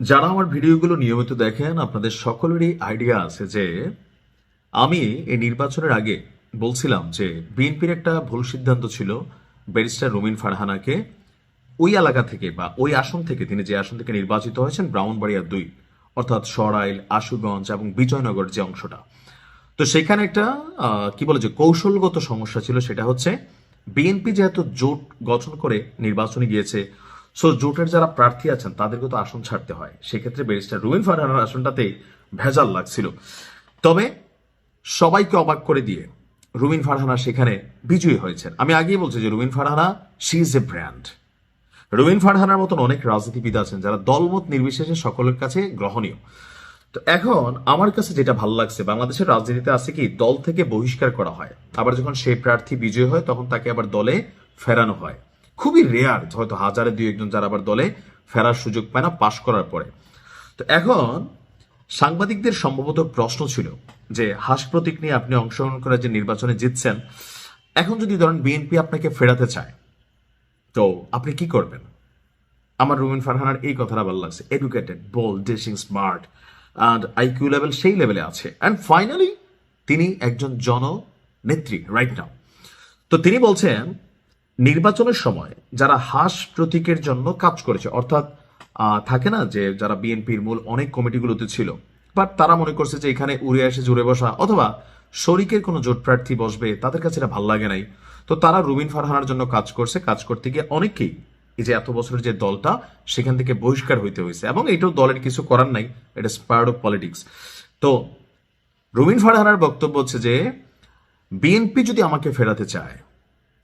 যারা আমার ভিডিওগুলো নিয়মিত দেখেন, আপনাদের সকলেরই আইডিয়া আছে যে আমি এই নির্বাচনের আগে বলছিলাম যে বিএনপির একটা ভুল সিদ্ধান্ত ছিল ব্যারিস্টার রুমিন ফারহানাকে ওই এলাকা থেকে বা ওই আসন থেকে, তিনি যে আসন থেকে নির্বাচিত হয়েছেন ব্রাউনবাড়িয়া দুই, অর্থাৎ সরাইল, আশুগঞ্জ এবং বিজয়নগর যে অংশটা। তো সেখানে একটা কি বলে যে কৌশলগত সমস্যা ছিল, সেটা হচ্ছে বিএনপি যেহেতু জোট গঠন করে নির্বাচনে গিয়েছে সো জোটের যারা প্রার্থী আছেন, তাদেরকে তো আসন ছাড়তে হয়। সেক্ষেত্রে ব্যারিস্টার রুবিন ফারহানার আসনটাতেই ভেজাল লাগছিল। তবে সবাইকে অবাক করে দিয়ে রুবিন ফারহানা সেখানে বিজয়ী হয়েছেন। আমি আগেই বলছি যে Rubin Farhana she is a brand Rubin ফারহানার মতন অনেক রাজনীতিবিদ আছেন যারা দলমত নির্বিশেষে সকলের কাছে গ্রহণীয়। তো এখন আমার কাছে যেটা ভালো লাগছে, বাংলাদেশের রাজনীতিতে আছে কি, দল থেকে বহিষ্কার করা হয়। আবার যখন সেই প্রার্থী বিজয় হয়, তখন তাকে আবার দলে ফেরানো হয়। খুবই রেয়ার হয়তো হাজারে দুই একজন যারা আবার দলে ফেরার সুযোগ পায় না পাশ করার পরে। তো এখন সাংবাদিকদের সম্ভবত প্রশ্ন ছিল যে, হাস প্রতীক নিয়ে আপনি অংশগ্রহণ করে যে নির্বাচনে জিতছেন, এখন যদি ধরেন বিএনপি আপনাকে ফেরাতে চায়, তো আপনি কি করবেন? আমার রুমিন ফারহানার এই কথাটা ভালো লাগছে। Educated bold dashing smart and IQ level সেই লেভেলে আছে। অ্যান্ড ফাইনালি তিনি একজন জননেত্রী রাইট নাও তো তিনি বলছেন নির্বাচনের সময় যারা হাস প্রতীকের জন্য কাজ করেছে, অর্থাৎ থাকে না যে যারা বিএনপির মূল অনেক কমিটিগুলোতে ছিল, বাট তারা মনে করছে যে এখানে উড়ে এসে জুড়ে বসা, অথবা শরিকের কোনো জোট প্রার্থী বসবে, তাদের কাছে এটা ভালো লাগে নাই। তো তারা রুবিন ফারহানার জন্য কাজ করছে, কাজ করতে গিয়ে অনেকেই এই যে এত বছরের যে দলটা, সেখান থেকে বহিষ্কার হইতে হয়েছে এবং এটাও দলের কিছু করার নাই, এটা স্পায়ার্ড অফ পলিটিক্স। তো রুবিন ফারহানার বক্তব্য হচ্ছে যে, বিএনপি যদি আমাকে ফেরাতে চায়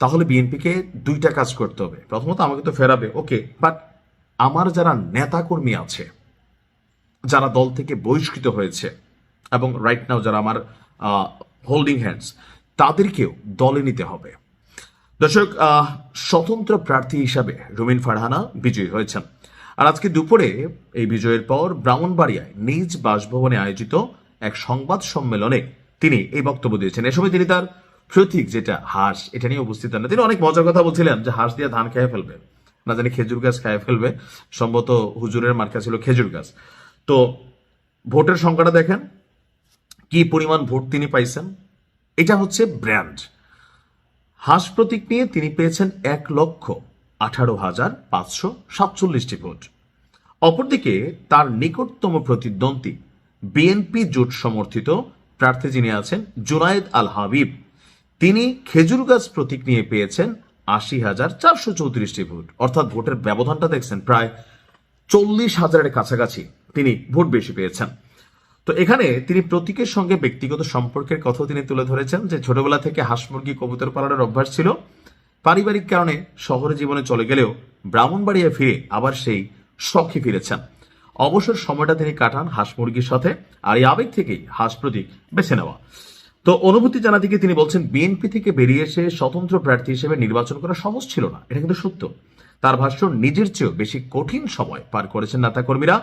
তাহলে বিএনপিকে দুইটা কাজ করতে হবে। প্রথমত আমাকে তো ফেরাবে, ওকে বাট আমার যারা নেতাকর্মী আছে, যারা দল থেকে বহিষ্কৃত হয়েছে, এবং রাইট নাও যারা আমার হোল্ডিং হ্যান্ডস তাদেরকেও দলে নিতে হবে। দর্শক স্বতন্ত্র প্রার্থী হিসাবে রুমিন ফারহানা বিজয়ী হয়েছেন। আর আজকে দুপুরে, এই বিজয়ের পর ব্রাহ্মণবাড়িয়ায় নিজ বাসভবনে আয়োজিত এক সংবাদ সম্মেলনে তিনি এই বক্তব্য দিয়েছেন। এ সময় তিনি তার প্রতীক যেটা হাঁস, এটা নিয়ে উপস্থিত না। তিনি অনেক মজার কথা বলছিলেন যে হাঁস দিয়ে ধান খেয়ে ফেলবে। না জানি খেজুর গাছ খেয়ে ফেলবে। সম্ভবত হুজুরের মার্কা ছিল খেজুর গাছ। তো ভোটের সংখ্যাটা দেখেন। কি পরিমাণ ভোট তিনি পাইছেন? এটা হচ্ছে ব্র্যান্ড। হাঁস প্রতীক নিয়ে তিনি পেয়েছেন এক লক্ষ আঠারো হাজার পাঁচশো সাতচল্লিশটি ভোট। অপরদিকে তার নিকটতম প্রতিদ্বন্দ্বী বিএনপি জোট সমর্থিত প্রার্থী যিনি আছেন জুনায়েদ আল হাবিব। তিনি খেজুর গাছ প্রতীক নিয়ে পেয়েছেন আশি হাজার চারশো চৌত্রিশটি ভোট। অর্থাৎ ভোটের ব্যবধানটা দেখছেন, প্রায় চল্লিশ হাজারের কাছাকাছি তিনি ভোট বেশি পেয়েছেন। তো এখানে তিনি প্রতীকের সঙ্গে ব্যক্তিগত সম্পর্কের কথাও তিনি তুলে ধরেছেন যে ছোটবেলা থেকে হাঁস মুরগি কবুতর পালনের অভ্যাস ছিল। পারিবারিক কারণে শহরে জীবনে চলে গেলেও ব্রাহ্মণবাড়িয়া ফিরে আবার সেই শখে ফিরেছেন। অবসর সময়টা তিনি কাটান হাঁস মুরগির সাথে আর এই আবেগ থেকেই হাঁস প্রতীক বেছে নেওয়া। তো অনুভূতি জানাতে গিয়ে তিনি বলছেন, বিএনপি থেকে বেরিয়ে এসে স্বতন্ত্র প্রার্থী হিসেবে নির্বাচন করা সহজ ছিল না। এটা কিন্তু সত্য। তার ভাষ্য, নিজের চেয়েও বেশি কঠিন সময় পার করেছেন নেতাকর্মীরা।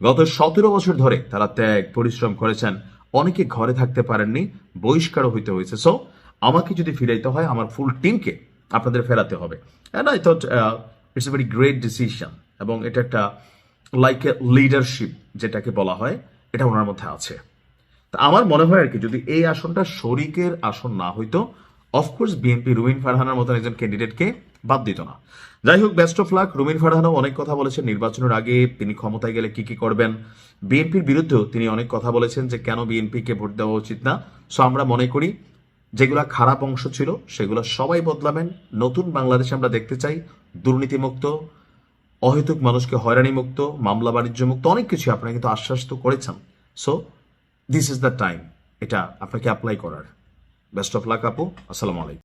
গত সতেরো বছর ধরে তারা ত্যাগ, পরিশ্রম করেছেন। অনেকে ঘরে থাকতে পারেননি, বহিষ্কারও হইতে হয়েছে সো আমাকে যদি ফিরাইতে হয়, আমার ফুল টিমকে আপনাদের ফেরাতে হবে। Thought it's a very great decision এবং এটা একটা লাইক এ লিডারশিপ যেটাকে বলা হয়, এটা ওনার মধ্যে আছে। আমার মনে হয় আর কি, যদি এই আসনটা শরিকের আসন না হইতো অফকোর্স বিএনপি রুমিন ফারহানার মতন একজন ক্যান্ডিডেটকে বাদ দিত না। যাই হোক বেস্ট অফ লাক রুমিন ফারহানও অনেক কথা বলেছেন নির্বাচনের আগে, তিনি ক্ষমতায় গেলে কি কি করবেন। বিএনপির বিরুদ্ধেও তিনি অনেক কথা বলেছেন যে কেন বিএনপিকে ভোট দেওয়া উচিত না। সো আমরা মনে করি, যেগুলা খারাপ অংশ ছিল, সেগুলো সবাই বদলাবেন। নতুন বাংলাদেশ আমরা দেখতে চাই, দুর্নীতিমুক্ত, অহেতুক মানুষকে হয়রানি মুক্ত মামলা বাণিজ্য মুক্ত অনেক কিছু আপনারা কিন্তু আশ্বাস তো করেছেন। So this is the time এটা আপনাকে অ্যাপ্লাই করার। বেস্ট অফ লাক আপু। আসসালামু আলাইকুম